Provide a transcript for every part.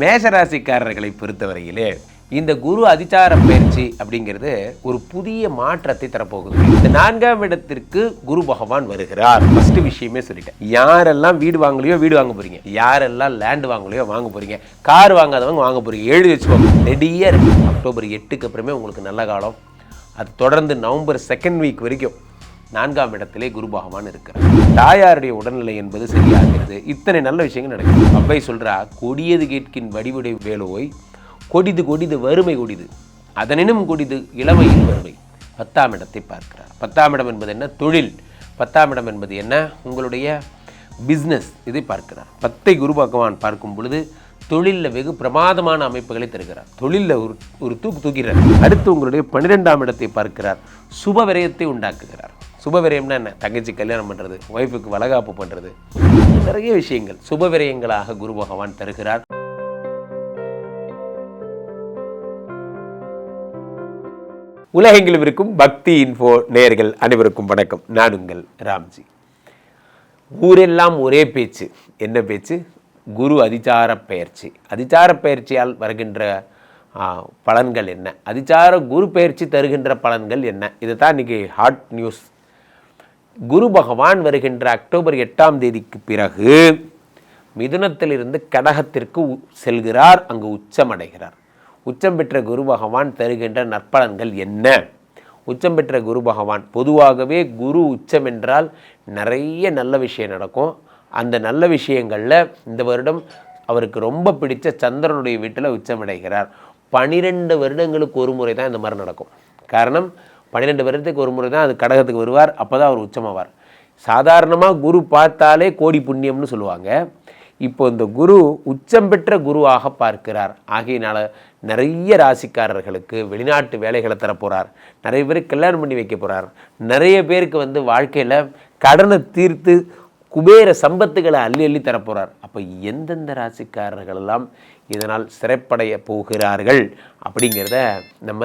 மேஷராசிக்காரர்களை பொறுத்தவரையிலே இந்த குரு அதிச்சார பயிற்சி அப்படிங்கிறது ஒரு புதிய மாற்றத்தை தரப்போகுது. இந்த நான்காம் இடத்திற்கு குரு பகவான் வருகிறார். ஃபர்ஸ்ட் விஷயமே சொல்லிட்டேன். யாரெல்லாம் வீடு வாங்கலையோ வீடு வாங்க போறீங்க. யாரெல்லாம் லேண்ட் வாங்கலையோ வாங்க போறீங்க. கார் வாங்காதவங்க வாங்க போறீங்க. எழுதி வச்சுக்கோங்க. ரெடியாக இருக்கு. அக்டோபர் எட்டுக்கு அப்புறமே உங்களுக்கு நல்ல காலம். அது தொடர்ந்து நவம்பர் செகண்ட் வீக் வரைக்கும். நான்காம் இடத்திலே குரு பகவான் இருக்கிறார். தாயாருடைய உடல்நிலை என்பது சரியாகிறது. இத்தனை நல்ல விஷயங்கள் நடக்குது. அவ்வை சொல்றா கொடியது கேட்கின் வடிவுடை வேலோய் கொடிது கொடிது வறுமை கொடிது. அதனினும் கொடிது இளமையின் வறுமை பத்தாம் இடத்தை பார்க்கிறார். பத்தாம் இடம் என்பது என்ன? தொழில். பத்தாம் இடம் என்பது என்ன? உங்களுடைய பிஸ்னஸ் இதை பார்க்கிறார். பத்தை குரு பகவான் பார்க்கும் பொழுது தொழிலில் வெகு பிரமாதமான அமைப்புகளை தருகிறார். தொழிலில் ஒரு ஒரு தூக்கு தூக்கிறார். அடுத்து உங்களுடைய பன்னிரெண்டாம் இடத்தை பார்க்கிறார். சுப விரயத்தை உண்டாக்குகிறார். சுப விரயம்னா என்ன? தங்கச்சி கல்யாணம் பண்ணுறது ஒய்ஃபுக்கு வளகாப்பு பண்ணுறது நிறைய விஷயங்கள். சுப விரயங்களாக குரு பகவான் தருகிறார். உலகெங்கிலும் இருக்கும் பக்தி இன்ஃபோ நேயர்கள் அனைவருக்கும் வணக்கம். நான் உங்கள் ராம்ஜி. ஊரெல்லாம் ஒரே பேச்சு. என்ன பேச்சு? குரு அதிச்சார பயிற்சி. அதிச்சார பயிற்சியால் வருகின்ற பலன்கள் என்ன? அதிச்சார குரு பயிற்சி தருகின்ற பலன்கள் என்ன? இதை தான் இன்றைக்கி ஹாட் நியூஸ் குரு பகவான் வருகின்ற அக்டோபர் எட்டாம் தேதிக்கு பிறகு மிதுனத்திலிருந்து கடகத்திற்கு செல்கிறார். அங்கு உச்சமடைகிறார். உச்சம் பெற்ற குரு பகவான் தருகின்ற நற்பலன்கள் என்ன? உச்சம் பெற்ற குரு பகவான் பொதுவாகவே குரு உச்சம் என்றால் நிறைய நல்ல விஷயம் நடக்கும். அந்த நல்ல விஷயங்களில் இந்த வருடம் அவருக்கு ரொம்ப பிடிச்ச சந்திரனுடைய வீட்டில் உச்சமடைகிறார். பனிரெண்டு வருடங்களுக்கு ஒரு முறை தான் இந்த மாதிரி நடக்கும். காரணம் பன்னிரெண்டு வருடத்துக்கு ஒரு முறை தான் அது கடகத்துக்கு வருவார் அப்போ தான் அவர் உச்சமாவார். சாதாரணமாக குரு பார்த்தாலே கோடி புண்ணியம்னு சொல்லுவாங்க. இப்போ இந்த குரு உச்சம் பெற்ற குருவாக பார்க்கிறார். ஆகையினால் நிறைய ராசிக்காரர்களுக்கு வெளிநாட்டு வேலைகளை தரப்போகிறார் நிறைய பேருக்கு கல்யாணம் பண்ணி வைக்க போகிறார் நிறைய பேருக்கு வந்து வாழ்க்கையில் கடனை தீர்த்து குபேர சம்பத்துகளை அள்ளி அள்ளி தரப்போகிறார் அப்போ எந்தெந்த ராசிக்காரர்களெல்லாம் இதனால் சிறைப்படைய போகிறார்கள் அப்படிங்கிறத நம்ம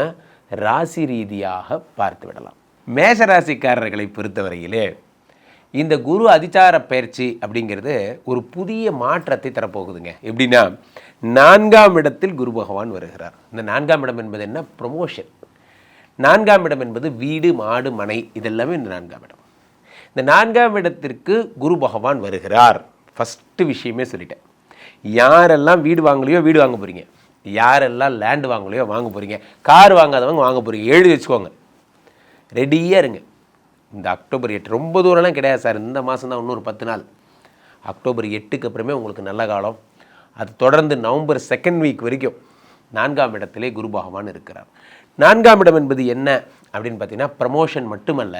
ராசி ரீதியாக பார்த்து விடலாம். மேஷ ராசிக்காரர்களை பொறுத்தவரையிலே இந்த குரு அதிச்சார பயிற்சி அப்படிங்கிறது ஒரு புதிய மாற்றத்தை தரப்போகுதுங்க. எப்படின்னா நான்காம் இடத்தில் குரு பகவான் வருகிறார். இந்த நான்காம் இடம் என்பது என்ன? ப்ரொமோஷன் நான்காம் இடம் என்பது வீடு மாடு மனை இதெல்லாமே இந்த நான்காம் இடம். இந்த நான்காம் இடத்திற்கு குரு பகவான் வருகிறார். ஃபஸ்ட்டு விஷயமே சொல்லிட்டேன். யாரெல்லாம் வீடு வாங்கலையோ வீடு வாங்க போகிறீங்க யாரெல்லாம் லேண்டு வாங்கலையோ வாங்க போகிறீங்க கார் வாங்காதவங்க வாங்க போகிறீங்க எழுதி வச்சுக்கோங்க. ரெடியாக இருங்க. இந்த அக்டோபர் எட்டு ரொம்ப தூரம்லாம் கிடையாது சார். இந்த மாதம் தான் இன்னொரு பத்து நாள். அக்டோபர் எட்டுக்கு அப்புறமே உங்களுக்கு நல்ல காலம். அது தொடர்ந்து நவம்பர் செகண்ட் வீக் வரைக்கும் நான்காம் இடத்திலே குரு பகவான் இருக்கிறார். நான்காம் இடம் என்பது என்ன அப்படின்னு பார்த்தீங்கன்னா ப்ரமோஷன் மட்டுமல்ல.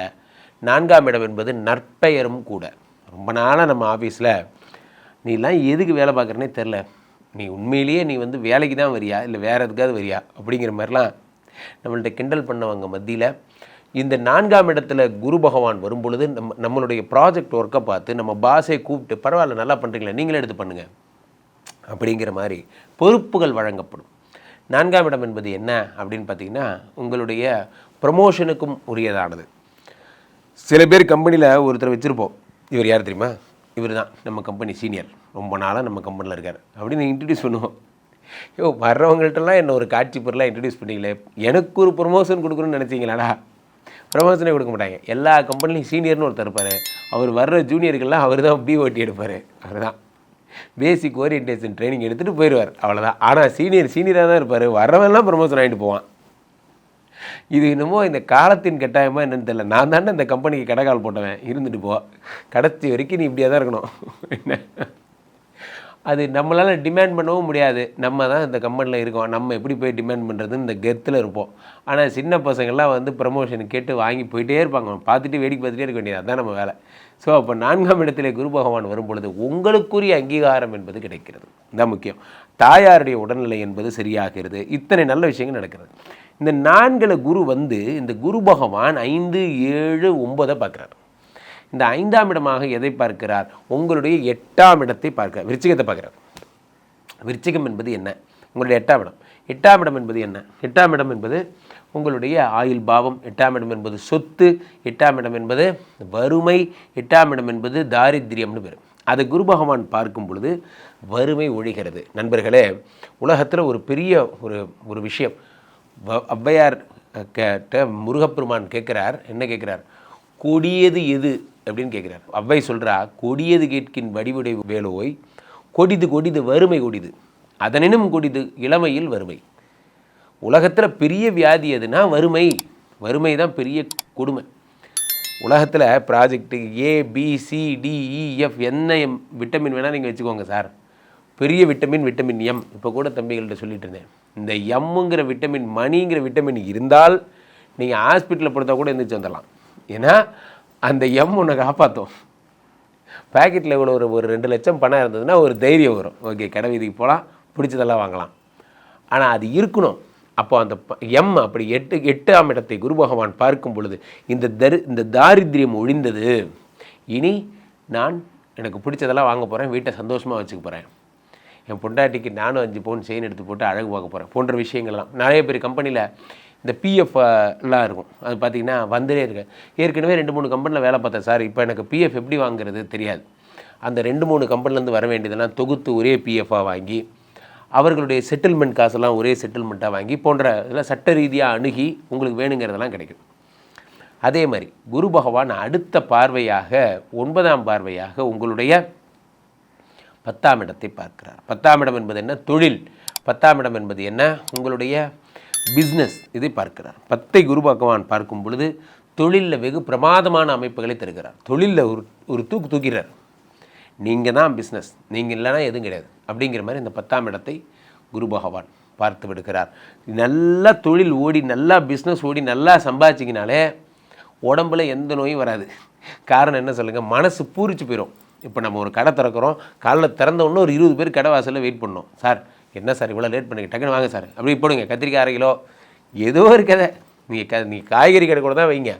நான்காம் இடம் என்பது நற்பெயரும் கூட. ரொம்ப நாளாக நம்ம ஆஃபீஸில் நீலாம் எதுக்கு வேலை பார்க்குறனே தெரில நீ உண்மையிலேயே நீ வந்து வேலைக்கு தான் வரியா? இல்லை வேறு எதுக்காவது வரியா? அப்படிங்கிற மாதிரிலாம் நம்மள்கிட்ட கிண்டல் பண்ணவங்க மத்தியில். இந்த நான்காம் இடத்துல குரு பகவான் வரும் பொழுது நம்ம நம்மளுடைய ப்ராஜெக்ட் ஒர்க்கை பார்த்து நம்ம பாஸை கூப்பிட்டு பரவாயில்ல நல்லா பண்ணுறீங்களா நீங்களே எடுத்து பண்ணுங்கள் அப்படிங்கிற மாதிரி பொறுப்புகள் வழங்கப்படும். நான்காம் இடம் என்பது என்ன அப்படின்னு பார்த்தீங்கன்னா உங்களுடைய ப்ரமோஷனுக்கும் உரியதானது. சில பேர் கம்பெனியில் ஒருத்தர் வச்சுருப்போம். இவர் யார் தெரியுமா? இவர் தான் நம்ம கம்பெனி சீனியர் ரொம்ப நாளாக நம்ம கம்பெனியில் இருக்கார். அப்படின்னு இன்ட்ரடியூஸ் பண்ணுவோம். யோ வர்றவங்கள்ட்டலாம் என்ன ஒரு காட்சி பொருளாக இன்ட்ரடியூஸ் பண்ணீங்களே? எனக்கு ஒரு ப்ரொமோஷன் கொடுக்கணும்னு நினச்சிங்களாடா? ப்ரொமோஷனே கொடுக்க மாட்டாங்க. எல்லா கம்பெனிலையும் சீனியர்னு ஒருத்தர் இருப்பார். அவர் வர்ற ஜூனியருக்கெல்லாம் அவர் தான் பிஓடி எடுப்பார். அவர் தான் பேசிக் ஓரியன்டேஷன் ட்ரைனிங் எடுத்துகிட்டு போயிடுவார் அவ்வளோதான் ஆனால் சீனியர் சீனியராக தான் இருப்பார். வரவெல்லாம் ப்ரொமோஷன் ஆகிட்டு போவான். இது என்னமோ இந்த காலத்தின் கட்டாயமாக என்னென்னு தெரியல. நான் தானே இந்த கம்பெனிக்கு கடைக்கால் போட்டவன். இருந்துட்டு போ. கடைசி வரைக்கும் நீ இப்படியாக தான் இருக்கணும். என்ன? அது நம்மளால் டிமாண்ட் பண்ணவும் முடியாது. நம்ம தான் இந்த கம்பெனியில் இருக்கோம். நம்ம எப்படி போய் டிமாண்ட் பண்ணுறதுன்னு இந்த கெத்தில் இருப்போம். ஆனால் சின்ன பசங்கள்லாம் வந்து ப்ரமோஷன் கேட்டு வாங்கி போயிட்டே இருப்பாங்க. பார்த்துட்டு வேடிக்கை பார்த்துட்டே இருக்க வேண்டியது. அதுதான் நம்ம வேலை. ஸோ அப்போ நான்காம் இடத்திலே குரு பகவான் வரும் பொழுது உங்களுக்குரிய அங்கீகாரம் என்பது கிடைக்கிறது. இதுதான் முக்கியம். தாயாருடைய உடல்நிலை என்பது சரியாகிறது. இத்தனை நல்ல விஷயங்கள் நடக்கிறது. இந்த நான்கில் குரு வந்து இந்த குரு பகவான் ஐந்து ஏழு ஒன்பதை பார்க்குறாரு. இந்த ஐந்தாம் இடமாக எதை பார்க்கிறார்? உங்களுடைய எட்டாம் இடத்தை பார்க்கிறார் விருச்சிகத்தை பார்க்கிறார். விருச்சிகம் என்பது என்ன? உங்களுடைய எட்டாம் இடம். எட்டாம் இடம் என்பது என்ன? எட்டாம் இடம் என்பது உங்களுடைய ஆயுள் பாவம். எட்டாம் இடம் என்பது சொத்து. எட்டாம் இடம் என்பது வறுமை. எட்டாம் இடம் என்பது தாரித்திரியம்னு பேர். அதை குரு பகவான் பார்க்கும் பொழுது வறுமை ஒழிகிறது. நண்பர்களே உலகத்தில் ஒரு பெரிய ஒரு ஒரு விஷயம். வ- ஔவையார் கேட்ட முருகப்பெருமான் கேட்குறார். என்ன கேட்குறார்? கொடியது எது அப்படின்னு கேட்குறார். அவ்வை சொல்கிறா கொடியது கேட்கின் வடிவுடை வேலோய் கொடிது கொடிது வறுமை கொடிது அதனினும் கொடிது இளமையில் வறுமை. உலகத்தில் பெரிய வியாதி எதுனா வறுமை. வறுமை தான் பெரிய கொடுமை. உலகத்தில் ப்ராஜெக்ட்டு ஏ பி சி என்ன எம் விட்டமின் வேணால் நீங்கள் வச்சுக்கோங்க சார். பெரிய விட்டமின் விட்டமின் எம் இப்போ கூட தம்பிகள்கிட்ட சொல்லிட்டு இருந்தேன். இந்த எம்முங்கிற விட்டமின் மணிங்கிற விட்டமின் இருந்தால் நீங்கள் ஹாஸ்பிட்டலில் படுத்தா கூட எந்திரிச்சு வந்துடலாம் ஏன்னா அந்த எம் உன்னை காப்பாற்றும் பேக்கெட்டில் இவ்வளோ ஒரு ஒரு ரெண்டு லட்சம் பணம் இருந்ததுன்னா ஒரு தைரியம் வரும். ஓகே கடை வீதிக்கு போகலாம் பிடிச்சதெல்லாம் வாங்கலாம். ஆனால் அது இருக்கணும். அப்போ அந்த ப- எம் அப்படி எட்டு எட்டாம் இடத்தை குரு பகவான் பார்க்கும் பொழுது இந்த தரு இந்த தாரித்யம் ஒழிந்தது. இனி நான் எனக்கு பிடிச்சதெல்லாம் வாங்க போகிறேன் வீட்டை சந்தோஷமாக வச்சுக்க போகிறேன் என் பொண்டாட்டிக்கு நானும் அஞ்சு பவுன் செயின் எடுத்து போட்டு அழகு பார்க்க போகிறேன் போன்ற விஷயங்கள்லாம். நிறைய பேர் கம்பெனியில் இந்த பிஎஃப் எல்லாம் இருக்கும். அது பார்த்தீங்கன்னா வந்துட்டே இருக்கேன் ஏற்கனவே ரெண்டு மூணு கம்பெனியில் வேலை பார்த்தேன் சார். இப்போ எனக்கு பிஎஃப் எப்படி வாங்குறது தெரியாது. அந்த ரெண்டு மூணு கம்பெனிலேருந்து வர வேண்டியதெல்லாம் தொகுத்து ஒரே பிஎஃபாக வாங்கி அவர்களுடைய செட்டில்மெண்ட் காசெல்லாம் ஒரே செட்டில்மெண்ட்டாக வாங்கி போன்ற இதெல்லாம் சட்ட ரீதியாக அணுகி உங்களுக்கு வேணுங்கிறதெல்லாம் கிடைக்கும். அதே மாதிரி குரு பகவான் அடுத்த பார்வையாக ஒன்பதாம் பார்வையாக உங்களுடைய பத்தாம் இடத்தை பார்க்கிறார். பத்தாம் இடம் என்பது என்ன? தொழில். பத்தாம் இடம் என்பது என்ன? உங்களுடைய பிஸ்னஸ் இதை பார்க்கிறார். பத்தை குரு பகவான் பார்க்கும் பொழுது தொழிலில் வெகு பிரமாதமான அமைப்புகளை தருகிறார். தொழிலில் ஒரு ஒரு தூக்கு தூக்கிறார். நீங்கள் தான் பிஸ்னஸ் நீங்கள் இல்லைன்னா எதுவும் கிடையாது. அப்படிங்கிற மாதிரி இந்த பத்தாம் இடத்தை குரு பகவான் பார்த்து விடுகிறார். நல்லா தொழில் ஓடி நல்லா பிஸ்னஸ் ஓடி நல்லா சம்பாதிச்சிங்கனாலே உடம்புல எந்த நோயும் வராது. காரணம் என்ன சொல்லுங்கள் மனசு பூரிச்சு போயிடும் இப்போ நம்ம ஒரு கடை திறக்கிறோம். காலைல திறந்த ஒன்று ஒரு இருபது பேர் கடை வாசலில் வெயிட் பண்ணோம் சார் என்ன சார் இவ்வளோ லேட் பண்ணுங்க? டக்குன்னு வாங்க சார். அப்படி போடுங்க. கத்திரிக்காய் அரை கிலோ. ஏதோ ஒரு கதை. நீங்கள் க நீங்கள் காய்கறி கடை கூட தான் வைங்க.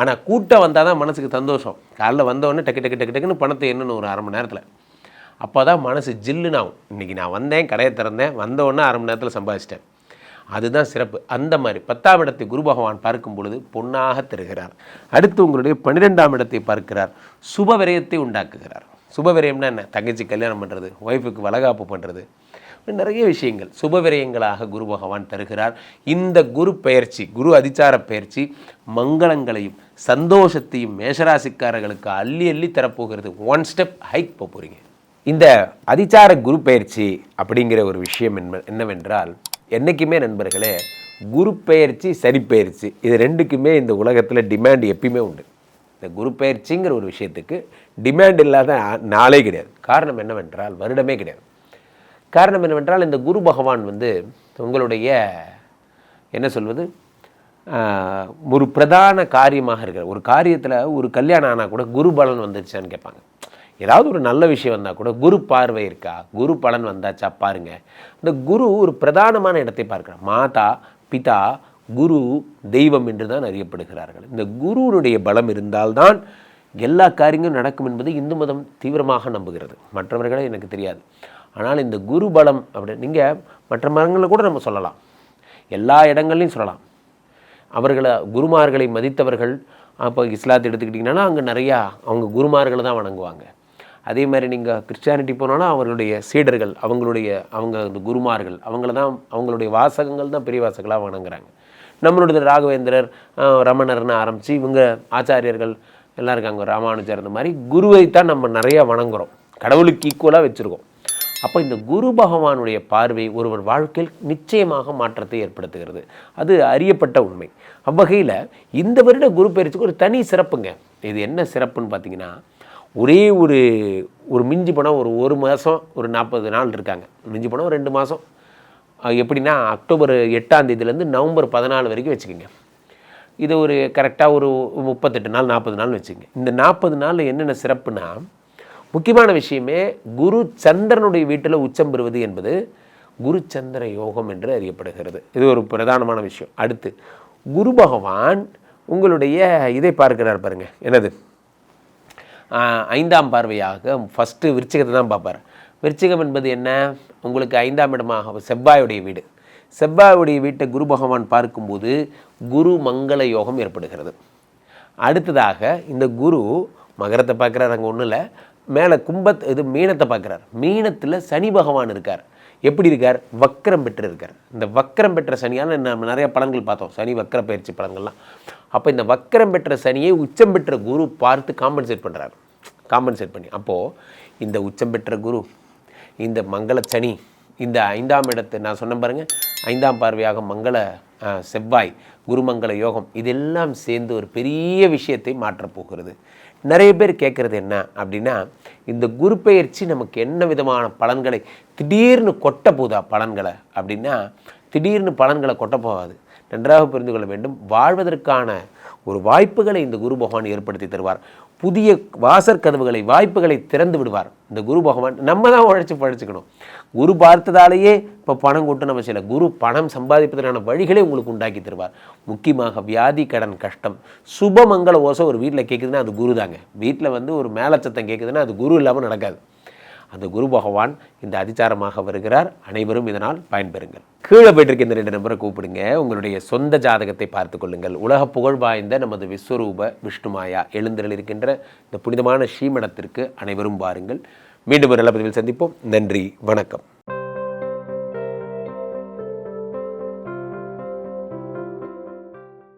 ஆனால் கூட்டம் வந்தால் தான் மனசுக்கு சந்தோஷம். காலைல வந்தவொடனே டக்கு டக்கு டக்கு டக்குன்னு பணத்தை என்னன்னு ஒரு அரை மணி நேரத்தில். அப்போ தான் மனசு ஜில்லுன்னு ஆகும். இன்றைக்கி நான் வந்தேன் கடையை திறந்தேன் வந்தவொடனே அரை மணி நேரத்தில் சம்பாதிச்சிட்டேன். அதுதான் சிறப்பு. அந்த மாதிரி பத்தாம் இடத்தை குரு பகவான் பார்க்கும் பொழுது பொன்னாக தருகிறார். அடுத்து உங்களுடைய பன்னிரெண்டாம் இடத்தை பார்க்கிறார். சுப விரயத்தை உண்டாக்குகிறார். சுப விரயம்னா என்ன? தங்கச்சி கல்யாணம் பண்ணுறது ஒய்ஃபுக்கு வளகாப்பு பண்ணுறது நிறைய விஷயங்கள். சுப விரயங்களாக குரு பகவான் தருகிறார். இந்த குரு பெயர்ச்சி குரு அதிச்சார பயிற்சி மங்களங்களையும் சந்தோஷத்தையும் மேஷராசிக்காரர்களுக்கு அள்ளி அள்ளி தரப்போகிறது. ஒன் ஸ்டெப் ஹைக் போக போகிறீங்க இந்த அதிச்சார குரு பயிற்சி அப்படிங்கிற ஒரு விஷயம் என்ப என்னவென்றால் என்றைக்குமே நண்பர்களே குரு பெயர்ச்சி சரிப்பெயர்ச்சி பெயர்ச்சி இது ரெண்டுக்குமே இந்த உலகத்தில் டிமாண்ட் எப்பயுமே உண்டு. இந்த குரு பெயர்ச்சிங்கிற ஒரு விஷயத்துக்கு டிமாண்ட் இல்லாத நாளே கிடையாது. காரணம் என்னவென்றால் வருடமே கிடையாது. காரணம் என்னவென்றால் இந்த குரு பகவான் வந்து உங்களுடைய என்ன சொல்வது ஒரு பிரதான காரியமாக இருக்கிற ஒரு காரியத்தில் ஒரு கல்யாணம் ஆனால் கூட குரு பலன் வந்துருச்சான்னு கேட்பாங்க. ஏதாவது ஒரு நல்ல விஷயம் வந்தால் கூட குரு பார்வை இருக்கா? குரு பலன் வந்தாச்சா? பாருங்க. இந்த குரு ஒரு பிரதானமான இடத்தை பார்க்கிறார். மாதா பிதா குரு தெய்வம் என்று தான் அறியப்படுகிறார்கள். இந்த குருவினுடைய பலம் இருந்தால்தான் எல்லா காரியங்களும் நடக்கும் என்பது இந்து மதம் தீவிரமாக நம்புகிறது. மற்றவர்களே எனக்கு தெரியாது. ஆனால் இந்த குரு பலம் அப்படி நீங்கள் மற்ற மதங்களை கூட நம்ம சொல்லலாம். எல்லா இடங்கள்லையும் சொல்லலாம். அவர்களை குருமார்களை மதித்தவர்கள் அப்போ இஸ்லாத்தை எடுத்துக்கிட்டிங்கன்னா அங்கே நிறையா அவங்க குருமார்களை தான் வணங்குவாங்க. அதே மாதிரி நீங்கள் கிறிஸ்டியானிட்டி போனாலும் அவர்களுடைய சீடர்கள் அவங்களுடைய அவங்க அந்த குருமார்கள் அவங்கள தான் அவங்களுடைய வாசகங்கள் தான் பெரிய வாசகங்களாக வணங்குறாங்க. நம்மளுடைய ராகவேந்திரர் ரமணர்னு ஆரம்பித்து இவங்க ஆச்சாரியர்கள் எல்லாம் இருக்காங்க ராமானுஜர் இந்த மாதிரி குருவைத்தான் நம்ம நிறையா வணங்குகிறோம் கடவுளுக்கு ஈக்குவலாக வச்சுருக்கோம். அப்போ இந்த குரு பகவானுடைய பார்வை ஒருவர் வாழ்க்கையில் நிச்சயமாக மாற்றத்தை ஏற்படுத்துகிறது. அது அறியப்பட்ட உண்மை. அவ்வகையில் இந்த வருட குரு பயிற்சிக்கு ஒரு தனி சிறப்புங்க. இது என்ன சிறப்புன்னு பார்த்தீங்கன்னா ஒரே ஒரு ஒரு மிஞ்சி போனால் ஒரு ஒரு மாதம் ஒரு நாற்பது நாள் இருக்காங்க. மிஞ்சி போனால் ஒரு ரெண்டு மாதம் எப்படின்னா அக்டோபர் எட்டாம் தேதியிலேருந்து நவம்பர் பதினாலு வரைக்கும் வச்சுக்கோங்க. இது ஒரு கரெக்டாக ஒரு முப்பத்தெட்டு நாள் நாற்பது நாள் வச்சுக்கோங்க. இந்த நாற்பது நாளில் என்னென்ன சிறப்புனா முக்கியமான விஷயமே குரு சந்திரனுடைய வீட்டில் உச்சம் பெறுவது என்பது குரு சந்திர யோகம் என்று அறியப்படுகிறது. இது ஒரு பிரதானமான விஷயம். அடுத்து குரு பகவான் உங்களுடைய இதை பார்க்கிறார் பாருங்க. என்னது? ஆஹ், ஐந்தாம் பார்வையாக ஃபஸ்ட்டு விருச்சிகத்தை தான் பார்ப்பார். விருச்சிகம் என்பது என்ன? உங்களுக்கு ஐந்தாம் இடமாக செவ்வாயுடைய வீடு. செவ்வாயுடைய வீட்டை குரு பகவான் பார்க்கும்போது குரு மங்கள யோகம் ஏற்படுகிறது. அடுத்ததாக இந்த குரு மகரத்தை பார்க்குறாரு அங்கே ஒன்றும் இல்லை. மேலே கும்பத் இது மீனத்தை பார்க்குறார். மீனத்தில் சனி பகவான் இருக்கார். எப்படி இருக்கார்? வக்கரம் பெற்று இருக்கார் இந்த வக்கரம் பெற்ற சனியால் நம்ம நிறைய படங்கள் பார்த்தோம். சனி வக்கர பயிற்சி படங்கள்லாம் அப்போ இந்த வக்கரம் பெற்ற சனியை உச்சம் பெற்ற குரு பார்த்து காம்பன்சேட் பண்ணுறார் காம்பன்சேட் பண்ணி. அப்போது இந்த உச்சம் பெற்ற குரு இந்த மங்கள சனி இந்த ஐந்தாம் இடத்து நான் சொன்ன பாருங்கள் ஐந்தாம் பார்வையாக மங்கள செவ்வாய் குருமங்கள யோகம் இதெல்லாம் சேர்ந்து ஒரு பெரிய விஷயத்தை மாற்றப் போகிறது. நிறைய பேர் கேட்குறது என்ன அப்படின்னா இந்த குரு பெயர்ச்சி நமக்கு என்ன விதமான பலன்களை திடீர்னு கொட்ட போதா பலன்களை அப்படின்னா திடீர்னு பலன்களை கொட்ட போகாது. நன்றாக புரிந்து கொள்ள வேண்டும். வாழ்வதற்கான ஒரு வாய்ப்புகளை இந்த குரு பகவான் ஏற்படுத்தி தருவார். புதிய வாசற்கதவுகளை வாய்ப்புகளை திறந்து விடுவார். இந்த குரு பகவான் நம்ம தான் உழைச்சி பழைச்சிக்கணும். குரு பார்த்ததாலேயே இப்போ பணம் கொட்டு நம்ம செய்யல குரு பணம் சம்பாதிப்பதற்கான வழிகளை உங்களுக்கு உண்டாக்கி தருவார். முக்கியமாக வியாதி கடன் கஷ்டம் சுபமங்கள ஓசை ஒரு வீட்டில் கேட்குதுன்னா அது குரு தாங்க. வீட்டில் வந்து ஒரு மேலச்சத்தம் கேட்குதுன்னா அது குரு இல்லாமல் நடக்காது. அந்த குரு பகவான் இந்த அதிச்சாரமாக வருகிறார். அனைவரும் இதனால் பயன்பெறுங்கள். கீழே போயிட்டிருக்க இந்த ரெண்டு நம்பரை கூப்பிடுங்க. உங்களுடைய சொந்த ஜாதகத்தை பார்த்து கொள்ளுங்கள். உலக புகழ் வாய்ந்த நமது விஸ்வரூப விஷ்ணுமாயா எழுந்திரல் இருக்கின்ற இந்த புனிதமான ஸ்ரீமடத்திற்கு அனைவரும் பாருங்கள் மீண்டும் ஒரு நல்ல பதிவில் சந்திப்போம். நன்றி. வணக்கம்.